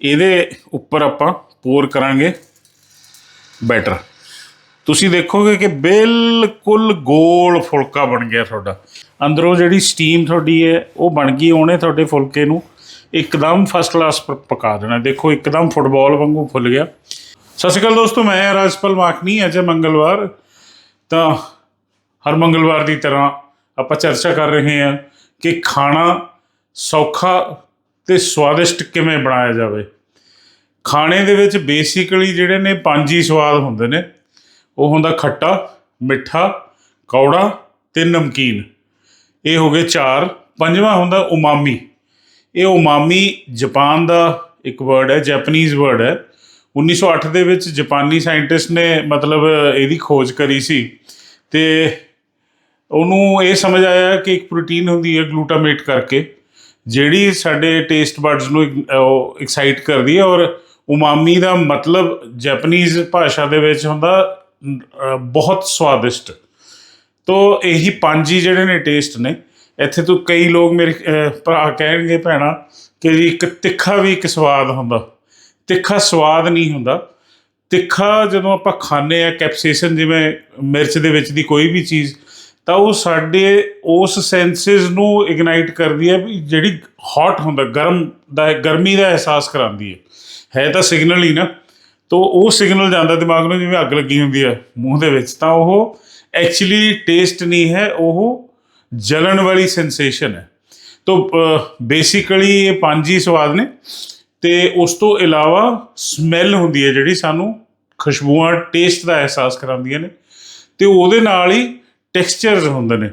ਇਹਦੇ ਉੱਪਰ ਆਪਾਂ ਪੋਰ ਕਰਾਂਗੇ ਬੈਟਰ ਤੁਸੀਂ ਦੇਖੋਗੇ ਕਿ ਬਿਲਕੁਲ ਗੋਲ ਫੁਲਕਾ ਬਣ ਗਿਆ ਤੁਹਾਡਾ। ਅੰਦਰੋਂ ਜਿਹੜੀ ਸਟੀਮ ਤੁਹਾਡੀ ਹੈ, ਉਹ ਬਣ ਗਈ ਉਹਨੇ ਤੁਹਾਡੇ ਫੁਲਕੇ ਨੂੰ ਇੱਕਦਮ ਫਸਟ ਕਲਾਸ ਪਕਾ ਦੇਣਾ। ਦੇਖੋ, ਇੱਕਦਮ ਫੁੱਟਬਾਲ ਵਾਂਗੂ ਫੁੱਲ ਗਿਆ। ਸਤਿ ਸ਼੍ਰੀ ਅਕਾਲ ਦੋਸਤੋ, ਮੈਂ ਰਾਜਪਾਲ ਮਾਖਨੀ ਅੱਜ ਮੰਗਲਵਾਰ। ਤਾਂ ਹਰ ਮੰਗਲਵਾਰ ਦੀ ਤਰ੍ਹਾਂ ਆਪਾਂ ਚਰਚਾ ਕਰ ਰਹੇ ਹਾਂ ਕਿ ਖਾਣਾ ਸੌਖਾ ਤੇ ਸਵਾਦਿਸ਼ਟ ਕਿਵੇਂ ਬਣਾਇਆ ਜਾਵੇ। ਖਾਣੇ ਦੇ ਵਿੱਚ ਬੇਸਿਕਲੀ ਜਿਹੜੇ ਨੇ ਪੰਜ ਹੀ ਸਵਾਦ ਹੁੰਦੇ ਨੇ। ਉਹ ਹੁੰਦਾ ਖੱਟਾ, ਮਿੱਠਾ, ਕੌੜਾ ਤੇ ਨਮਕੀਨ। ਇਹ ਹੋ ਗਏ ਚਾਰ। ਪੰਜਵਾਂ ਹੁੰਦਾ ਉਮਾਮੀ। ਇਹ ਉਮਾਮੀ ਜਾਪਾਨ ਦਾ ਇੱਕ ਵਰਡ ਹੈ ਜੈਪਨੀਜ਼ ਵਰਡ ਹੈ। 1908 ਦੇ ਵਿੱਚ ਜਾਪਾਨੀ ਸਾਇੰਟਿਸਟ ਨੇ ਮਤਲਬ ਇਹਦੀ ਖੋਜ ਕਰੀ ਸੀ। ਤੇ ਉਹਨੂੰ ਇਹ ਸਮਝ ਆਇਆ ਕਿ ਇੱਕ ਪ੍ਰੋਟੀਨ ਹੁੰਦੀ ਹੈ ਗਲੂਟਾਮੇਟ ਕਰਕੇ। ਜਿਹੜੀ ਸਾਡੇ ਟੇਸਟ ਬਡਸ ਨੂੰ ਐਕਸਾਈਟ ਕਰਦੀ ਹੈ ਔਰ ਉਮਾਮੀ ਦਾ ਮਤਲਬ ਜੈਪਨੀਜ਼ ਭਾਸ਼ਾ ਦੇ ਵਿੱਚ ਹੁੰਦਾ ਬਹੁਤ ਸਵਾਦਿਸ਼ਟ। ਤੋ ਇਹੀ ਪੰਜ ਹੀ ਜਿਹੜੇ ਨੇ ਟੇਸਟ ਨੇ। ਇੱਥੇ ਤੋਂ ਕਈ ਲੋਕ ਮੇਰੇ ਭਰਾ ਕਹਿਣਗੇ, ਭੈਣਾ, ਕਿ ਜੀ ਇੱਕ ਤਿੱਖਾ ਵੀ ਇੱਕ ਸਵਾਦ ਹੁੰਦਾ। ਤਿੱਖਾ ਸਵਾਦ ਨਹੀਂ ਹੁੰਦਾ। ਤਿੱਖਾ ਜਦੋਂ ਆਪਾਂ ਖਾਂਦੇ ਆ ਕੈਪਸੇਸ਼ਨ ਜਿਵੇਂ ਮਿਰਚ ਦੇ ਵਿੱਚ ਦੀ ਕੋਈ ਵੀ ਚੀਜ਼ ਤਾਂ ਉਹ ਸਾਡੇ ਉਸ ਸੈਂਸਸ ਨੂੰ ਇਗਨਾਈਟ ਕਰਦੀ ਹੈ ਵੀ ਜਿਹੜੀ ਹੌਟ ਹੁੰਦਾ, ਗਰਮ ਦਾ, ਗਰਮੀ ਦਾ ਅਹਿਸਾਸ ਕਰਾਉਂਦੀ ਹੈ। ਹੈ ਤਾਂ ਸਿਗਨਲ ਹੀ ਨਾ। ਤੋ ਉਹ ਸਿਗਨਲ ਜਾਂਦਾ ਦਿਮਾਗ ਨੂੰ ਜਿਵੇਂ ਅੱਗ ਲੱਗੀ ਹੁੰਦੀ ਹੈ ਮੂੰਹ ਦੇ ਵਿੱਚ। ਤਾਂ ਉਹ ਐਕਚੁਅਲੀ ਟੇਸਟ ਨਹੀਂ ਹੈ, ਉਹ ਜਲਣ ਵਾਲੀ ਸੈਂਸੇਸ਼ਨ ਹੈ। ਤੋ ਬੇਸਿਕਲੀ ਇਹ ਪੰਜ ਹੀ ਸਵਾਦ ਨੇ। ਤੇ ਉਸ ਤੋਂ ਇਲਾਵਾ ਸਮੈਲ ਹੁੰਦੀ ਹੈ ਜਿਹੜੀ ਸਾਨੂੰ ਖੁਸ਼ਬੂਆਂ ਟੇਸਟ ਦਾ ਅਹਿਸਾਸ ਕਰਾਉਂਦੀਆਂ ਨੇ। ਤੇ ਉਹਦੇ ਨਾਲ ਹੀ ਟੈਕਸਚਰਸ ਹੁੰਦੇ ਨੇ।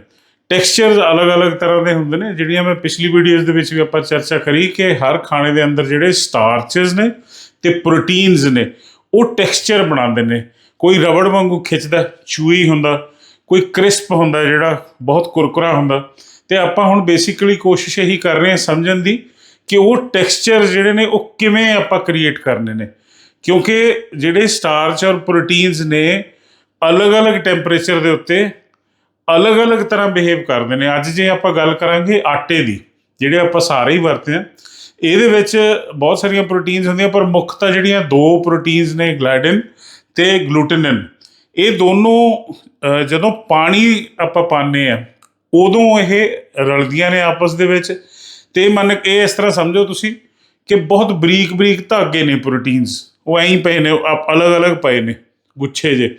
ਟੈਕਸਚਰਸ ਅਲੱਗ-ਅਲੱਗ ਤਰ੍ਹਾਂ ਦੇ ਹੁੰਦੇ ਨੇ, ਜਿਹੜੀਆਂ ਮੈਂ ਪਿਛਲੀ ਵੀਡੀਓਜ਼ ਦੇ ਵਿੱਚ ਵੀ ਆਪਾਂ ਚਰਚਾ ਕਰੀ ਕਿ ਹਰ ਖਾਣੇ ਦੇ ਅੰਦਰ ਜਿਹੜੇ ਸਟਾਰਚਸ ਨੇ ਤੇ ਪ੍ਰੋਟੀਨਸ ਨੇ, ਉਹ ਟੈਕਸਚਰ ਬਣਾਉਂਦੇ ਨੇ। ਕੋਈ ਰਬੜ ਵਾਂਗੂ ਖਿੱਚਦਾ ਚੂਈ ਹੁੰਦਾ, ਕੋਈ ਕ੍ਰਿਸਪ ਹੁੰਦਾ, ਜਿਹੜਾ ਬਹੁਤ ਕੁਰਕੁਰਾ ਹੁੰਦਾ। ਤੇ ਆਪਾਂ ਹੁਣ ਬੇਸਿਕਲੀ ਕੋਸ਼ਿਸ਼ ਇਹੀ ਕਰ ਰਹੇ ਹਾਂ ਸਮਝਣ ਦੀ ਕਿ ਉਹ ਟੈਕਸਚਰ ਜਿਹੜੇ ਨੇ, ਉਹ ਕਿਵੇਂ ਆਪਾਂ ਕ੍ਰੀਏਟ ਕਰਨੇ ਨੇ। ਕਿਉਂਕਿ ਜਿਹੜੇ ਸਟਾਰਚ ਔਰ ਪ੍ਰੋਟੀਨਸ ਨੇ, ਅਲੱਗ-ਅਲੱਗ ਟੈਂਪਰੇਚਰ ਦੇ ਉੱਤੇ ਅਲੱਗ-ਅਲੱਗ ਤਰ੍ਹਾਂ ਬਿਹੇਵ ਕਰਦੇ ਨੇ। ਅੱਜ ਜੇ ਆਪਾਂ ਗੱਲ ਕਰਾਂਗੇ ਆਟੇ ਦੀ, ਜਿਹੜੇ ਆਪਾਂ ਸਾਰੇ ਹੀ ਵਰਤਦੇ ਆ ਇਹਦੇ ਵਿੱਚ ਬਹੁਤ ਸਾਰੀਆਂ ਪ੍ਰੋਟੀਨਸ ਹੁੰਦੀਆਂ, ਪਰ ਮੁੱਖ ਤਾਂ ਜਿਹੜੀਆਂ ਦੋ ਪ੍ਰੋਟੀਨਸ ਨੇ ਗਲਾਈਡਨ ਤੇ ਗਲੂਟਨਿਨ ਇਹ ਦੋਨੋਂ ਜਦੋਂ ਪਾਣੀ ਆਪਾਂ ਪਾਉਂਦੇ ਆ ਉਦੋਂ ਇਹ ਰਲਦੀਆਂ ਨੇ ਆਪਸ ਦੇ ਵਿੱਚ। ਤੇ ਮੰਨ, ਇਹ ਇਸ ਤਰ੍ਹਾਂ ਸਮਝੋ ਤੁਸੀਂ ਕਿ ਬਹੁਤ ਬਰੀਕ ਬਰੀਕ ਧਾਗੇ ਨੇ ਪ੍ਰੋਟੀਨਸ ਉਹ ਐਂ ਹੀ ਪਏ ਨੇ ਅਲੱਗ-ਅਲੱਗ ਪਏ ਨੇ, ਗੁੱਛੇ ਜੇ।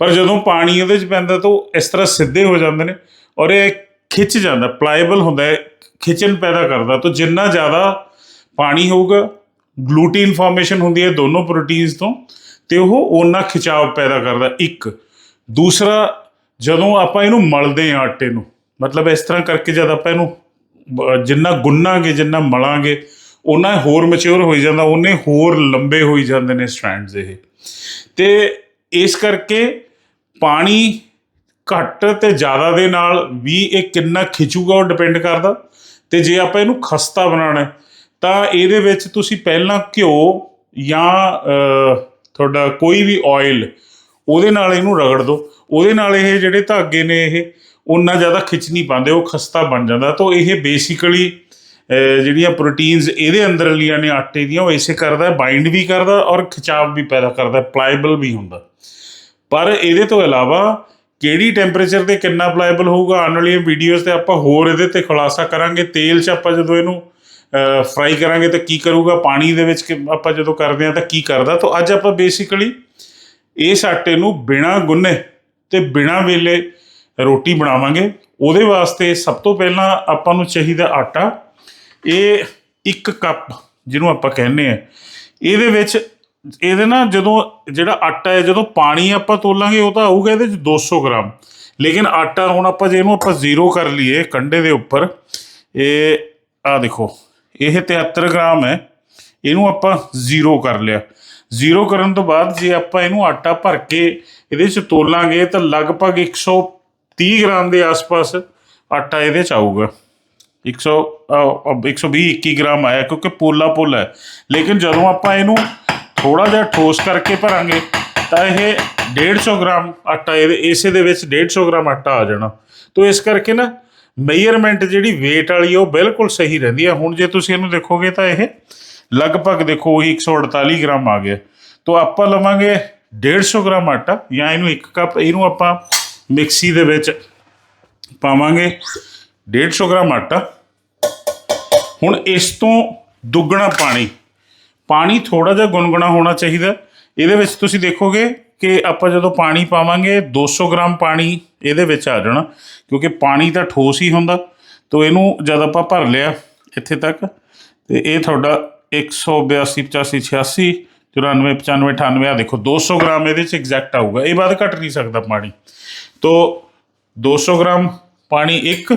ਪਰ ਜਦੋਂ ਪਾਣੀ ਉਹਦੇ 'ਚ ਪੈਂਦਾ ਤਾਂ ਉਹ ਇਸ ਤਰ੍ਹਾਂ ਸਿੱਧੇ ਹੋ ਜਾਂਦੇ ਨੇ ਔਰ ਇਹ ਖਿੱਚ ਜਾਂਦਾ ਪਲਾਏਬਲ ਹੁੰਦਾ ਹੈ, ਖਿੱਚਣ ਪੈਦਾ ਕਰਦਾ। ਤਾਂ ਜਿੰਨਾ ਜ਼ਿਆਦਾ ਪਾਣੀ ਹੋਊਗਾ ਗਲੂਟੀਨ ਫਾਰਮੇਸ਼ਨ ਹੁੰਦੀ ਹੈ ਦੋਨੋਂ ਪ੍ਰੋਟੀਨਸ ਤੋਂ, ਤੇ ਉਹ ਓਨਾ ਖਿਚਾਵ ਪੈਦਾ ਕਰਦਾ। ਇੱਕ, ਦੂਸਰਾ, ਜਦੋਂ ਆਪਾਂ ਇਹਨੂੰ ਮਲਦੇ ਹਾਂ ਆਟੇ ਨੂੰ, ਮਤਲਬ ਇਸ ਤਰ੍ਹਾਂ ਕਰਕੇ ਜਦ ਆਪਾਂ ਇਹਨੂੰ ਜਿੰਨਾ ਗੁੰਨਾਂਗੇ, ਜਿੰਨਾ ਮਲਾਂਗੇ ਉਹਨਾਂ ਹੋਰ ਮੈਚੁਰ ਹੋਈ ਜਾਂਦਾ ਉਹਨੇ ਹੋਰ ਲੰਬੇ ਹੋਈ ਜਾਂਦੇ ਨੇ ਸਟ੍ਰੈਂਡਸ ਇਹ। ਤੇ ਇਸ ਕਰਕੇ ਪਾਣੀ ਘੱਟ ਤੇ ਜ਼ਿਆਦਾ ਦੇ ਨਾਲ ਵੀ ਇਹ ਕਿੰਨਾ ਖਿੱਚੂਗਾ ਉਹ ਡਿਪੈਂਡ ਕਰਦਾ। ਤੇ ਜੇ ਆਪਾਂ ਇਹਨੂੰ ਖਸਤਾ ਬਣਾਉਣਾ ਤਾਂ ਇਹਦੇ ਵਿੱਚ ਤੁਸੀਂ ਪਹਿਲਾਂ ਘਿਓ ਜਾਂ ਤੁਹਾਡਾ ਕੋਈ ਵੀ ਆਇਲ ਉਹਦੇ ਨਾਲ ਇਹਨੂੰ ਰਗੜ ਦਿਓ। ਉਹਦੇ ਨਾਲ ਇਹ ਜਿਹੜੇ ਧਾਗੇ ਨੇ ਇਹ ਉਨਾ ਜ਼ਿਆਦਾ ਖਿੱਚ ਨਹੀਂ ਪਾਉਂਦੇ, ਉਹ ਖਸਤਾ ਬਣ ਜਾਂਦਾ। ਤਾਂ ਇਹ ਬੇਸਿਕਲੀ ਜਿਹੜੀਆਂ ਪ੍ਰੋਟੀਨਸ ਇਹਦੇ ਅੰਦਰ ਨੇ ਆਟੇ ਦੀਆਂ, ਉਹ ਇਸੇ ਕਰਦਾ ਬਾਈਂਡ ਵੀ ਕਰਦਾ ਔਰ ਖਿਚਾਵ ਵੀ ਪੈਦਾ ਕਰਦਾ ਪਲਾਈਬਲ ਵੀ ਹੁੰਦਾ। ਪਰ ਇਹਦੇ ਤੋਂ ਇਲਾਵਾ ਕਿਹੜੀ ਟੈਂਪਰੇਚਰ ਤੇ ਕਿੰਨਾ ਪਲਾਈਬਲ ਹੋਊਗਾ ਆਉਣ ਵਾਲੀਆਂ ਵੀਡੀਓਜ਼ ਤੇ ਆਪਾਂ ਹੋਰ ਇਹਦੇ ਤੇ ਖੁਲਾਸਾ ਕਰਾਂਗੇ। ਤੇਲ 'ਚ ਆਪਾਂ ਜਦੋਂ ਇਹਨੂੰ ਫਰਾਈ ਕਰਾਂਗੇ ਤਾਂ ਕੀ ਕਰੂਗਾ? ਪਾਣੀ ਦੇ ਵਿੱਚ ਕਿ- ਆਪਾਂ ਜਦੋਂ ਕਰਦੇ ਆ ਤਾਂ ਕੀ ਕਰਦਾ? ਤਾਂ ਅੱਜ ਆਪਾਂ ਬੇਸਿਕਲੀ ਇਸ ਆਟੇ ਨੂੰ ਬਿਨਾ ਗੁੰਨੇ ਤੇ ਬਿਨਾ ਵੇਲੇ ਰੋਟੀ ਬਣਾਵਾਂਗੇ। ਉਹਦੇ ਵਾਸਤੇ ਸਭ ਤੋਂ ਪਹਿਲਾਂ ਆਪਾਂ ਨੂੰ ਚਾਹੀਦਾ ਆਟਾ। ਇਹ ਇੱਕ ਕੱਪ ਜਿਹਨੂੰ ਆਪਾਂ ਕਹਿੰਦੇ ਆ ਇਹਦੇ ਵਿੱਚ ਇਹਦੇ ਨਾਲ ਜਦੋਂ ਜਿਹੜਾ ਆਟਾ ਹੈ ਜਦੋਂ ਪਾਣੀ ਆਪਾਂ ਤੋਲਾਂਗੇ ਉਹ ਤਾਂ ਆਊਗਾ ਇਹਦੇ ਚ 200 ਗ੍ਰਾਮ। ਲੇਕਿਨ ਆਟਾ ਹੁਣ ਆਪਾਂ ਜੇ ਇਹਨੂੰ ਆਪਾਂ ਜ਼ੀਰੋ ਕਰ ਲਈਏ ਕੰਡੇ ਦੇ ਉੱਪਰ ਇਹ ਆ ਦੇਖੋ ਇਹ 73 ਗ੍ਰਾਮ ਹੈ ਇਹਨੂੰ ਆਪਾਂ ਜ਼ੀਰੋ ਕਰ ਲਿਆ। ਜ਼ੀਰੋ ਕਰਨ ਤੋਂ ਬਾਅਦ ਜੇ ਆਪਾਂ ਇਹਨੂੰ ਆਟਾ ਭਰ ਕੇ ਇਹਦੇ ਚ ਤੋਲਾਂਗੇ ਤਾਂ ਲਗਭਗ 130 ਗ੍ਰਾਮ ਦੇ ਆਸ-ਪਾਸ ਆਟਾ ਇਹਦੇ ਚ ਆਊਗਾ। 100 ਅਹ, 120 21 ਗ੍ਰਾਮ ਆਇਆ ਕਿਉਂਕਿ ਪੋਲਾ ਪੋਲਾ ਹੈ। ਲੇਕਿਨ ਜਦੋਂ ਆਪਾਂ ਇਹਨੂੰ ਥੋੜਾ ਜਿਹਾ ਠੋਸ ਕਰਕੇ ਭਰਾਂਗੇ, ਤਾਂ ਇਹ 150 ਗ੍ਰਾਮ ਆਟਾ ਇਹਦੇ ਇਸੇ ਦੇ ਵਿੱਚ 150 ਗ੍ਰਾਮ ਆਟਾ ਆ ਜਾਣਾ। ਤੋ ਇਸ ਕਰਕੇ ਨਾ ਮੇਜਰਮੈਂਟ ਜਿਹੜੀ weight ਵਾਲੀ ਉਹ ਬਿਲਕੁਲ ਸਹੀ ਰਹਿੰਦੀ ਹੈ ਹੁਣ ਜੇ ਤੁਸੀਂ ਇਹਨੂੰ ਦੇਖੋਗੇ, ਤਾਂ ਇਹ ਲਗਭਗ ਦੇਖੋ, ਉਹੀ 148 ਗ੍ਰਾਮ ਆ ਗਿਆ। ਤੋਂ ਆਪਾਂ ਲਵਾਂਗੇ 150 ਗ੍ਰਾਮ ਆਟਾ, ਜਾਂ ਇਹਨੂੰ 1 ਕੱਪ, ਇਹਨੂੰ ਆਪਾਂ ਮਿਕਸੀ ਦੇ ਵਿੱਚ ਪਾਵਾਂਗੇ 150 ਗ੍ਰਾਮ ਆਟਾ। ਹੁਣ ਇਸ ਤੋਂ ਦੁੱਗਣਾ ਪਾਣੀ ਪਾਣੀ ਥੋੜਾ ਜਿਹਾ ਗੁਨਗੁਣਾ ਹੋਣਾ ਚਾਹੀਦਾ। ਇਹਦੇ ਵਿੱਚ ਤੁਸੀਂ ਦੇਖੋਗੇ ਕਿ ਆਪਾਂ ਜਦੋਂ ਪਾਣੀ ਪਾਵਾਂਗੇ 200 ਗ੍ਰਾਮ ਪਾਣੀ ਇਹਦੇ ਵਿੱਚ ਆ ਜਾਣਾ, ਕਿਉਂਕਿ ਪਾਣੀ ਤਾਂ ਠੋਸ ਹੀ ਹੁੰਦਾ। ਤੋਂ ਇਹਨੂੰ ਜਦ ਆਪਾਂ ਭਰ ਲਿਆ ਇੱਥੇ ਤੱਕ, ਤੇ ਇਹ ਤੁਹਾਡਾ 182 85 86 94 95 98 ਆ ਦੇਖੋ 200 ਗ੍ਰਾਮ ਇਹਦੇ ਚ ਐਗਜ਼ੈਕਟ ਆਊਗਾ। ਇਹ ਬਾਅਦ ਘਟ ਨਹੀਂ ਸਕਦਾ ਪਾਣੀ। ਤੋਂ 200 ਗ੍ਰਾਮ ਪਾਣੀ ਇੱਕ,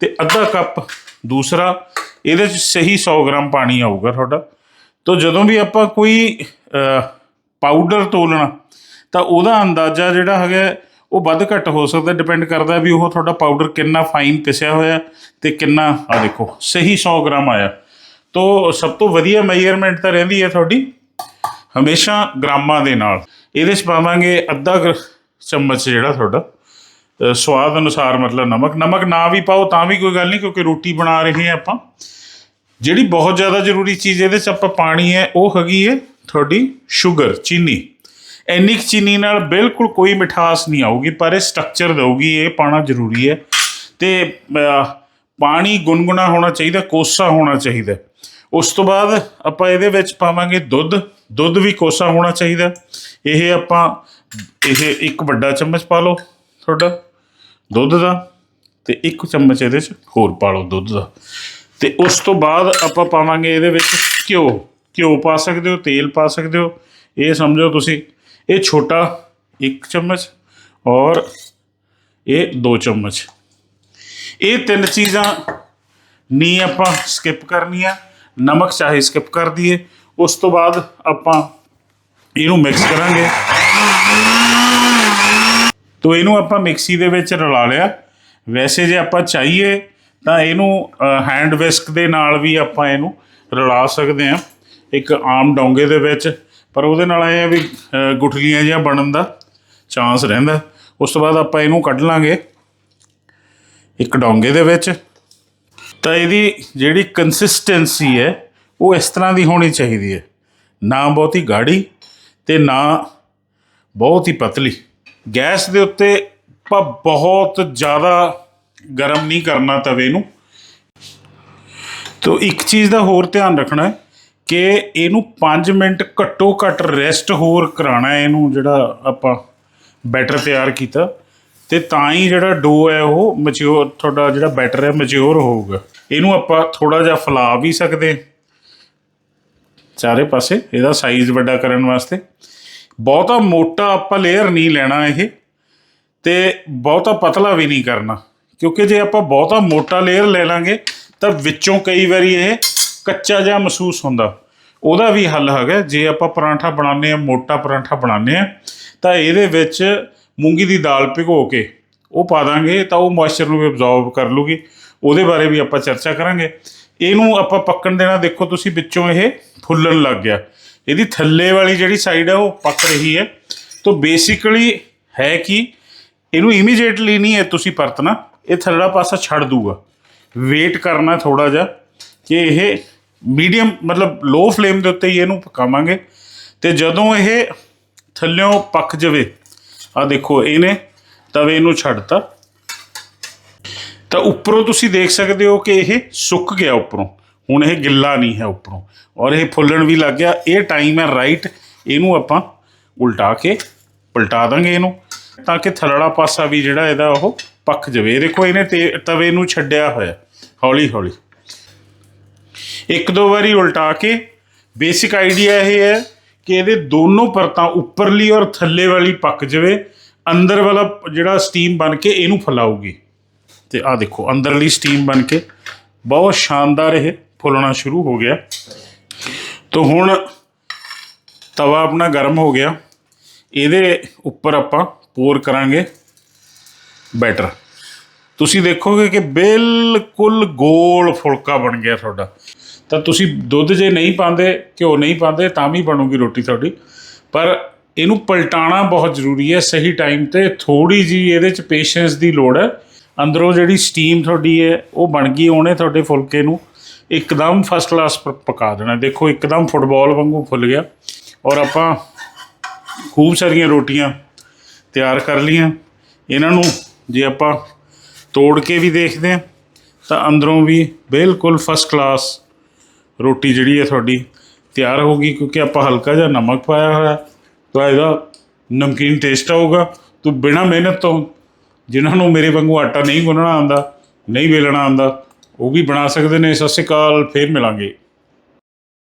ਤੇ ਅੱਧਾ ਕੱਪ ਦੂਸਰਾ, ਇਹਦੇ ਚ ਸਹੀ 100 ਗ੍ਰਾਮ ਪਾਣੀ ਆਊਗਾ ਤੁਹਾਡਾ। ਤੋਂ ਜਦੋਂ ਵੀ ਆਪਾਂ ਕੋਈ ਪਾਊਡਰ ਤੋਲਣਾ, ਤਾਂ ਉਹਦਾ ਅੰਦਾਜ਼ਾ ਜਿਹੜਾ ਹੈਗਾ, ਉਹ ਵੱਧ ਘੱਟ ਹੋ ਸਕਦਾ ਡਿਪੈਂਡ ਕਰਦਾ ਵੀ ਉਹ ਤੁਹਾਡਾ ਪਾਊਡਰ ਕਿੰਨਾ ਫਾਈਨ ਪਿਸਿਆ ਹੋਇਆ ਤੇ ਕਿੰਨਾ ਆ ਦੇਖੋ, ਸਹੀ 100 ਗ੍ਰਾਮ ਆਇਆ। ਤੋਂ ਸਭ ਤੋਂ ਵਧੀਆ ਮੈਜ਼ਰਮੈਂਟ ਤਾਂ ਰਹਿੰਦੀ ਹੈ ਤੁਹਾਡੀ ਹਮੇਸ਼ਾ ਗ੍ਰਾਮਾਂ ਦੇ ਨਾਲ। ਇਹਦੇ ਚ ਪਾਵਾਂਗੇ ਅੱਧਾ ਚਮਚ ਜਿਹੜਾ ਤੁਹਾਡਾ ਸਵਾਦ ਅਨੁਸਾਰ ਮਤਲਬ ਨਮਕ। ਨਮਕ ਨਾ ਵੀ ਪਾਓ ਤਾਂ ਵੀ ਕੋਈ ਗੱਲ ਨਹੀਂ, ਕਿਉਂਕਿ ਰੋਟੀ ਬਣਾ ਰਹੇ ਹਾਂ ਆਪਾਂ। ਜਿਹੜੀ ਬਹੁਤ ਜ਼ਿਆਦਾ ਜ਼ਰੂਰੀ ਚੀਜ਼ ਇਹਦੇ ਚ ਆਪਾਂ ਪਾਣੀ ਹੈ, ਉਹ ਹੈਗੀ ਹੈ ਤੁਹਾਡੀ ਸ਼ੂਗਰ, ਚੀਨੀ। ਇੰਨੀ ਕੁ ਚੀਨੀ ਨਾਲ ਬਿਲਕੁਲ ਕੋਈ ਮਿਠਾਸ ਨਹੀਂ ਆਊਗੀ, ਪਰ ਇਹ ਸਟਰਕਚਰ ਦੇਊਗੀ, ਇਹ ਪਾਣਾ ਜ਼ਰੂਰੀ ਹੈ। ਤੇ ਪਾਣੀ ਗੁਨਗੁਣਾ ਹੋਣਾ ਚਾਹੀਦਾ, ਕੋਸਾ ਹੋਣਾ ਚਾਹੀਦਾ। ਉਸ ਤੋਂ ਬਾਅਦ ਆਪਾਂ ਇਹਦੇ ਵਿੱਚ ਪਾਵਾਂਗੇ ਦੁੱਧ। ਦੁੱਧ ਵੀ ਕੋਸਾ ਹੋਣਾ ਚਾਹੀਦਾ। ਇਹ ਆਪਾਂ, ਇਹ ਇੱਕ ਵੱਡਾ ਚਮਚ ਪਾ ਲਓ ਤੁਹਾਡਾ ਦੁੱਧ ਦਾ ਤੇ ਇੱਕ ਚਮਚ ਇਹਦੇ ਚ ਹੋਰ ਪਾ ਲਓ ਦੁੱਧ ਦਾ। ਤੇ ਉਸ ਤੋਂ ਬਾਅਦ ਆਪਾਂ ਪਾਵਾਂਗੇ ਇਹਦੇ ਵਿੱਚ ਘਿਓ। ਘਿਓ ਪਾ ਸਕਦੇ ਹੋ, ਤੇਲ ਪਾ ਸਕਦੇ ਹੋ। ਇਹ ਸਮਝੋ ਤੁਸੀਂ, ਇਹ ਛੋਟਾ ਇੱਕ ਚਮਚ ਔਰ ਇਹ ਦੋ ਚਮਚ। ਇਹ ਤਿੰਨ ਚੀਜ਼ਾਂ ਨਹੀਂ ਆਪਾਂ ਸਕਿਪ ਕਰਨੀਆਂ। ਨਮਕ ਚਾਹੇ ਸਕਿਪ ਕਰ ਦਈਏ। ਉਸ ਤੋਂ ਬਾਅਦ ਆਪਾਂ ਇਹਨੂੰ ਮਿਕਸ ਕਰਾਂਗੇ। ਤੋ ਇਹਨੂੰ ਆਪਾਂ ਮਿਕਸੀ ਦੇ ਵਿੱਚ ਰਲਾ ਲਿਆ। ਵੈਸੇ ਜੇ ਆਪਾਂ ਚਾਹੀਏ ਤਾਂ ਇਹਨੂੰ ਹੈਂਡ ਵਿਸਕ ਦੇ ਨਾਲ ਵੀ ਆਪਾਂ ਇਹਨੂੰ ਰਲਾ ਸਕਦੇ ਹਾਂ। ਇੱਕ ਆਮ ਡੋਂਗੇ ਦੇ ਵਿੱਚ, ਪਰ ਉਹਦੇ ਨਾਲ ਇਹ ਆ ਵੀ ਗੁਠਲੀਆਂ ਜਿਹਾ ਬਣਨ ਦਾ ਚਾਂਸ ਰਹਿੰਦਾ। ਉਸ ਤੋਂ ਬਾਅਦ ਆਪਾਂ ਇਹਨੂੰ ਕੱਢ ਲਾਂਗੇ ਇੱਕ ਡੋਂਗੇ ਦੇ ਵਿੱਚ। ਤਾਂ ਇਹਦੀ ਜਿਹੜੀ ਕੰਸਿਸਟੈਂਸੀ ਹੈ, ਉਹ ਇਸ ਤਰ੍ਹਾਂ ਦੀ ਹੋਣੀ ਚਾਹੀਦੀ ਹੈ। ਨਾ ਬਹੁਤੀ ਗਾੜੀ ਤੇ ਨਾ ਬਹੁਤ ਹੀ ਪਤਲੀ। ਗੈਸ ਦੇ ਉੱਤੇ ਆਪਾਂ ਬਹੁਤ ਜ਼ਿਆਦਾ ਗਰਮ ਨਹੀਂ ਕਰਨਾ ਤਵੇ ਨੂੰ। ਤੋ ਇੱਕ ਚੀਜ਼ ਦਾ ਹੋਰ ਧਿਆਨ ਰੱਖਣਾ ਹੈ ਕਿ ਇਹਨੂੰ 5 ਮਿੰਟ ਘੱਟੋ ਘੱਟ ਰੈਸਟ ਹੋਰ ਕਰਾਣਾ ਹੈ ਇਹਨੂੰ ਜਿਹੜਾ ਆਪਾਂ ਬੈਟਰ ਤਿਆਰ ਕੀਤਾ। ਤੇ ਤਾਂ ਹੀ ਜਿਹੜਾ ਡੋ ਹੈ ਉਹ ਮੈਚਿਓਰ ਤੁਹਾਡਾ ਜਿਹੜਾ ਬੈਟਰ ਹੈ ਮੈਚਿਓਰ ਹੋਊਗਾ। ਇਹਨੂੰ ਆਪਾਂ ਥੋੜਾ ਜਿਹਾ ਫੈਲਾ ਵੀ ਸਕਦੇ ਚਾਰੇ ਪਾਸੇ, ਇਹਦਾ ਸਾਈਜ਼ ਵੱਡਾ ਕਰਨ ਵਾਸਤੇ। ਬਹੁਤਾ ਮੋਟਾ ਆਪਾਂ ਲੇਅਰ ਨਹੀਂ ਲੈਣਾ ਇਹ। ਤੇ ਬਹੁਤਾ ਪਤਲਾ ਵੀ ਨਹੀਂ ਕਰਨਾ। ਕਿਉਂਕਿ ਜੇ ਆਪਾਂ ਬਹੁਤਾ ਮੋਟਾ ਲੇਅਰ ਲੈ ਲਾਂਗੇ, ਤਾਂ ਵਿੱਚੋਂ ਕਈ ਵਾਰੀ ਇਹ ਕੱਚਾ ਜਿਹਾ ਮਹਿਸੂਸ ਹੁੰਦਾ। ਉਹਦਾ ਵੀ ਹੱਲ ਹੈਗਾ। ਜੇ ਆਪਾਂ ਪਰਾਂਠਾ ਬਣਾਉਂਦੇ ਆ ਮੋਟਾ ਪਰਾਂਠਾ ਬਣਾਉਂਦੇ ਆ ਤਾਂ ਇਹਦੇ ਵਿੱਚ ਮੂੰਗੀ ਦੀ ਦਾਲ ਭਿਗੋ ਕੇ ਉਹ ਪਾ ਦਾਂਗੇ, ਤਾਂ ਉਹ ਮੋਇਸਚਰ ਨੂੰ ਵੀ ਅਬਜ਼ੌਰਬ ਕਰ ਲੂਗੀ। ਉਹਦੇ ਬਾਰੇ ਵੀ ਆਪਾਂ ਚਰਚਾ ਕਰਾਂਗੇ। ਇਹਨੂੰ ਆਪਾਂ ਪੱਕਣ ਦੇਣਾ, ਦੇਖੋ ਤੁਸੀਂ ਵਿੱਚੋਂ ਇਹ ਫੁੱਲਣ ਲੱਗ ਗਿਆ। ਇਹਦੀ ਥੱਲੇ ਵਾਲੀ ਜਿਹੜੀ ਸਾਈਡ ਹੈ ਉਹ ਪੱਕ ਰਹੀ ਹੈ। ਤਾਂ ਬੇਸਿਕਲੀ ਹੈ ਕਿ? ਇਹਨੂੰ ਇਮੀਡੀਏਟਲੀ ਨਹੀਂ ਹੈ ਤੁਸੀਂ ਪਰਤਣਾ ਇਹ ਥੱਲੜਾ ਪਾਸਾ ਛੱਡ ਦੂਗਾ। ਵੇਟ ਕਰਨਾ ਥੋੜਾ ਜਿਹਾ ਕਿ ਇਹ ਮੀਡੀਅਮ ਮਤਲਬ ਲੋ ਫਲੇਮ ਦੇ ਉੱਤੇ ਹੀ ਇਹਨੂੰ ਪਕਾਵਾਂਗੇ। ਤੇ ਜਦੋਂ ਇਹ ਥੱਲਿਓਂ ਪੱਕ ਜਾਵੇ ਆ ਦੇਖੋ ਇਹਨੇ ਤਵੇ ਨੂੰ ਛੱਡਤਾ। ਤਾਂ ਉੱਪਰੋਂ ਤੁਸੀਂ ਦੇਖ ਸਕਦੇ ਹੋ ਕਿ ਇਹ ਸੁੱਕ ਗਿਆ ਉੱਪਰੋਂ। ਹੁਣ ਇਹ ਗਿੱਲਾ ਨਹੀਂ ਹੈ ਉੱਪਰੋਂ। ਔਰ ਇਹ ਫੁੱਲਣ ਵੀ ਲੱਗ ਗਿਆ। ਇਹ ਟਾਈਮ ਹੈ ਰਾਈਟ ਇਹਨੂੰ ਆਪਾਂ ਉਲਟਾ ਕੇ ਪਲਟਾ ਦਾਂਗੇ ਇਹਨੂੰ। ਤਾਂ ਕਿ ਥੱਲੜਾ ਪਾਸਾ ਵੀ ਜਿਹੜਾ ਇਹਦਾ ਉਹ ਪੱਕ ਜਾਵੇ। ਇਹ ਦੇਖੋ, ਇਹਨੇ ਤੇ ਤਵੇ ਨੂੰ ਛੱਡਿਆ ਹੋਇਆ ਹੌਲੀ ਹੌਲੀ ਇੱਕ ਦੋ ਵਾਰੀ ਉਲਟਾ ਕੇ, ਬੇਸਿਕ ਆਈਡੀਆ ਇਹ ਹੈ ਕਿ ਇਹਦੇ ਦੋਨੋਂ ਪਰਤਾਂ ਉੱਪਰਲੀ ਔਰ ਥੱਲੇ ਵਾਲੀ ਪੱਕ ਜਾਵੇ, ਅੰਦਰ ਵਾਲਾ ਜਿਹੜਾ ਸਟੀਮ ਬਣ ਕੇ ਇਹਨੂੰ ਫੈਲਾਊਗੀ। ਤੇ ਆ ਦੇਖੋ, ਅੰਦਰਲੀ ਸਟੀਮ ਬਣ ਕੇ, ਬਹੁਤ ਸ਼ਾਨਦਾਰ ਇਹ ਫੁੱਲਣਾ ਸ਼ੁਰੂ ਹੋ ਗਿਆ। ਤੋਂ ਹੁਣ ਤਵਾ ਆਪਣਾ ਗਰਮ ਹੋ ਗਿਆ। ਇਹਦੇ ਉੱਪਰ ਆਪਾਂ ਪੋਰ ਕਰਾਂਗੇ। ਬੈਟਰ। ਤੁਸੀਂ ਦੇਖੋਗੇ ਕਿ ਬਿਲਕੁਲ ਗੋਲ ਫੁਲਕਾ ਬਣ ਗਿਆ ਤੁਹਾਡਾ। ਤਾਂ ਤੁਸੀਂ ਦੁੱਧ ਜੇ ਨਹੀਂ ਪਾਉਂਦੇ, ਘਿਓ ਨਹੀਂ ਪਾਉਂਦੇ, ਤਾਂ ਵੀ ਬਣੂਗੀ ਰੋਟੀ ਤੁਹਾਡੀ। ਪਰ ਇਹਨੂੰ ਪਲਟਾਣਾ ਬਹੁਤ ਜ਼ਰੂਰੀ ਹੈ ਸਹੀ ਟਾਈਮ ਤੇ। ਥੋੜੀ ਜੀ ਇਹਦੇ ਚ ਪੇਸ਼ੈਂਸ ਦੀ ਲੋੜ ਹੈ। ਅੰਦਰੋਂ ਜਿਹੜੀ ਸਟੀਮ ਤੁਹਾਡੀ ਹੈ, ਉਹ ਬਣ ਗਈ ਉਹਨੇ ਤੁਹਾਡੇ ਫੁਲਕੇ ਨੂੰ। ਇੱਕਦਮ ਫਸਟ ਕਲਾਸ ਪਕਾ ਦੇਣਾ। ਦੇਖੋ, ਇੱਕਦਮ ਫੁੱਟਬਾਲ ਵਾਂਗੂ ਫੁੱਲ ਗਿਆ। ਔਰ ਆਪਾਂ ਖੂਬ ਸਾਰੀਆਂ ਰੋਟੀਆਂ ਤਿਆਰ ਕਰ ਲਈਆਂ। ਇਹਨਾਂ ਨੂੰ ਜੇ ਆਪਾਂ ਤੋੜ ਕੇ ਵੀ ਦੇਖਦੇ ਹਾਂ, ਤਾਂ ਅੰਦਰੋਂ ਵੀ ਬਿਲਕੁਲ ਫਸਟ ਕਲਾਸ ਰੋਟੀ ਜਿਹੜੀ ਹੈ ਤੁਹਾਡੀ ਤਿਆਰ ਹੋ ਗਈ ਕਿਉਂਕਿ ਆਪਾਂ ਹਲਕਾ ਜਿਹਾ ਨਮਕ ਪਾਇਆ ਹੋਇਆ ਤਾਂ ਇਹਦਾ ਨਮਕੀਨ ਟੇਸਟ ਆਊਗਾ। ਤੂੰ ਬਿਨਾ ਮਿਹਨਤ ਤੋਂ ਜਿਨ੍ਹਾਂ ਨੂੰ ਮੇਰੇ ਵਾਂਗੂ ਆਟਾ ਨਹੀਂ ਗੁੰਨਣਾ ਆਉਂਦਾ, ਨਹੀਂ ਵੇਲਣਾ ਆਉਂਦਾ, ਉਹ ਵੀ ਬਣਾ ਸਕਦੇ ਨੇ। ਸਤਿ ਸ਼੍ਰੀ ਅਕਾਲ, ਫੇਰ ਮਿਲਾਂਗੇ।